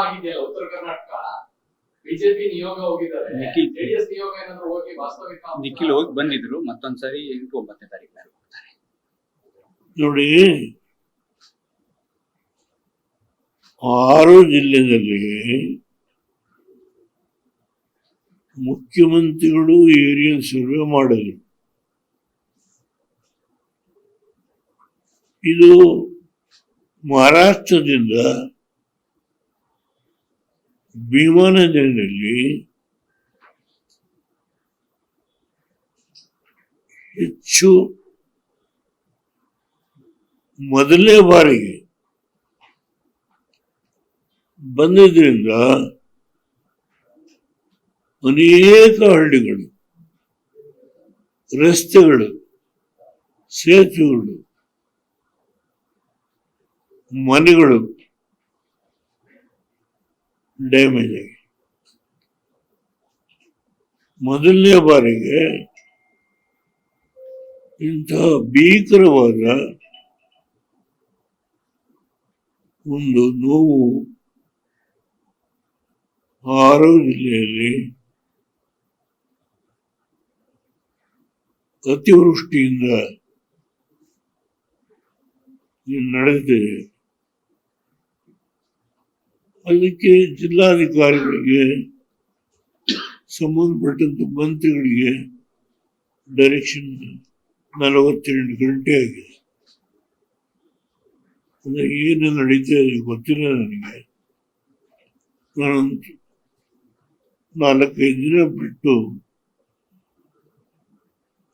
ಆಗಿದೆಯಲ್ಲ ಉತ್ತರ ಕರ್ನಾಟಕ. ಬಿಜೆಪಿ ನಿಯೋಗ ಹೋಗಿದ್ದಾರೆ. ನಿಖಿಲ್. ಜೆಡಿಎಸ್ ನಿಯೋಗ ಏನಾದ್ರು ಹೋಗಿ ವಾಸ್ತವಿಕ ನಿಖಿಲ್ ಹೋಗಿ ಬಂದಿದ್ರು ಮತ್ತೊಂದ್ಸರಿ ಎಂಟು ಒಂಬತ್ತನೇ ತಾರೀಕು ಹೋಗ್ತಾರೆ. ನೋಡಿ ಆರು ಜಿಲ್ಲೆಯಲ್ಲಿ ಮುಖ್ಯಮಂತ್ರಿಗಳು ಏರಿಯಲ್ ಸರ್ವೆ ಮಾಡಿದ್ರು ಇದು ಮಹಾರಾಷ್ಟ್ರದಿಂದ ಭೀಮಾ ನದಿಯಲ್ಲಿ ಹೆಚ್ಚು ಮೊದಲನೇ ಬಾರಿಗೆ ಬಂದಿದ್ರಿಂದ ಅನೇಕ ಹಳ್ಳಿಗಳು ರಸ್ತೆಗಳು ಸೇತುವೆಗಳು ಮನೆಗಳು ಡ್ಯಾಮೇಜ್ ಆಗಿ ಮೊದಲನೇ ಬಾರಿಗೆ ಇಂತಹ ಭೀಕರವಾದ ಒಂದು ನೋವು ಆರು ಜಿಲ್ಲೆಯಲ್ಲಿ ಅತಿವೃಷ್ಟಿಯಿಂದ ನಡೆದಿದೆ. ಅದಕ್ಕೆ ಜಿಲ್ಲಾಧಿಕಾರಿಗಳಿಗೆ ಸಂಬಂಧಪಟ್ಟಂತ ಮಂತ್ರಿಗಳಿಗೆ ಡೈರೆಕ್ಷನ್ ನಲವತ್ತೆರಡು ಗಂಟೆ ಆಗಿದೆ. ಅಂದರೆ ಏನು ನಡೀತಾ ಗೊತ್ತಿಲ್ಲ ನನಗೆ. ನಾನು ನಾಲ್ಕೈದು ದಿನ ಬಿಟ್ಟು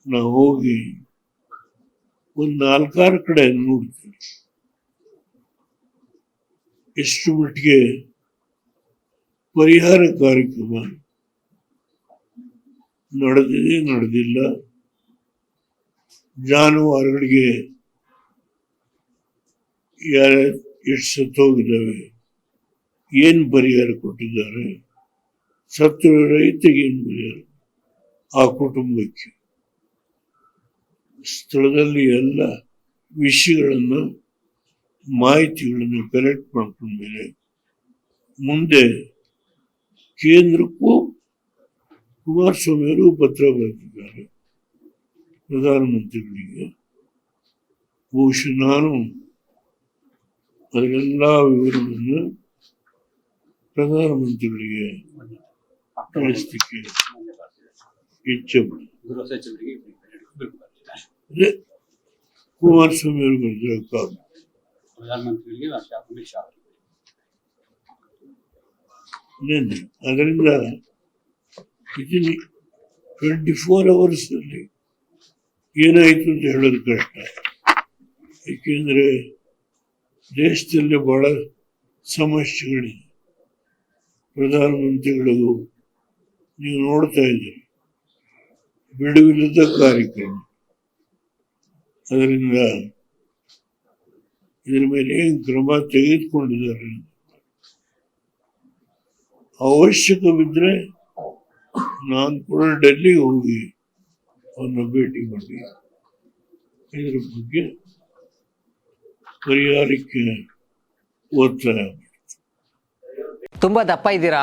ನಾವು ಹೋಗಿ ಒಂದು ನಾಲ್ಕಾರು ಕಡೆ ನೋಡ್ತೀನಿ. ಎಷ್ಟು ಪರಿಹಾರ ಕಾರ್ಯಕ್ರಮ ನಡೆದಿದೆ, ನಡೆದಿಲ್ಲ. ಜಾನುವಾರುಗಳಿಗೆ ಯಾರ ಎಷ್ಟು ಸತ್ತೋಗಿದ್ದಾವೆ ಏನು ಪರಿಹಾರ ಕೊಟ್ಟಿದ್ದಾರೆ, ಸತ್ತು ರೈತರಿಗೆ ಏನು ಪರಿಹಾರ? ಆ ಕುಟುಂಬಕ್ಕೆ ಸ್ಥಳದಲ್ಲಿ ಎಲ್ಲ ವಿಷಯಗಳನ್ನು ಮಾಹಿತಿಗಳನ್ನು ಕಲೆಕ್ಟ್ ಮಾಡ್ಕೊಂಡ್ಮೇಲೆ ಮುಂದೆ ಕೇಂದ್ರಕ್ಕೂ ಕುಮಾರಸ್ವಾಮಿಯವರು ಪತ್ರ ಬರೆದಿದ್ದಾರೆ ಪ್ರಧಾನಮಂತ್ರಿಗಳಿಗೆ ಬಹುಶಃ ನಾನು ಅದರೆಲ್ಲ ವಿವರಗಳನ್ನು ಪ್ರಧಾನಮಂತ್ರಿಗಳಿಗೆ ತಿಳಿಸ್ಲಿಕ್ಕೆ ಇಚ್ಛೆ ಪಡ್ತೀನಿ. ಗೃಹ ಸಚಿವರಿಗೆ ಇಬ್ರಿಗೂ ಬರ್ತಿದ್ದಾರೆ. ಅದೇ ಕುಮಾರಸ್ವಾಮಿ ಅವರು ಬರೆದಿರೋ ಕಾಗದ ಪ್ರಧಾನಮಂತ್ರಿಗಳಿಗೆ ಅಮಿತ್ ಶಾ ಅವರಿಗೆ ಅದರಿಂದ ಇದೀನಿ ಟ್ವೆಂಟಿ ಫೋರ್ ಅವರ್ಸ್ ಅಲ್ಲಿ ಏನಾಯ್ತು ಅಂತ ಹೇಳೋದು ಕಷ್ಟ. ಏಕೆಂದ್ರೆ ದೇಶದಲ್ಲಿ ಬಹಳ ಸಮಸ್ಯೆಗಳಿದೆ. ಪ್ರಧಾನಮಂತ್ರಿಗಳಿಗೂ ನೀವು ನೋಡ್ತಾ ಇದ್ದೀರಿ. ಬಿಡುವಿಲ್ಲದ ಕಾರ್ಯಕ್ರಮ. ಅದರಿಂದ ಇದರ ಮೇಲೆ ಏನು ಕ್ರಮ ತೆಗೆದುಕೊಂಡಿದ್ದಾರೆ? ಅವಶ್ಯಕವಿದ್ರೆ ನಾನು ಕೂಡ ಡೆಲ್ಲಿಗೆ ಹೋಗಿ ಅವನ್ನ ಭೇಟಿ ಮಾಡಿ. ಇದರ ಬಗ್ಗೆ ಪರಿಹಾರಕ್ಕೆ ಒತ್ತಾಯ. ತುಂಬಾ ದಪ್ಪ ಇದ್ದೀರಾ?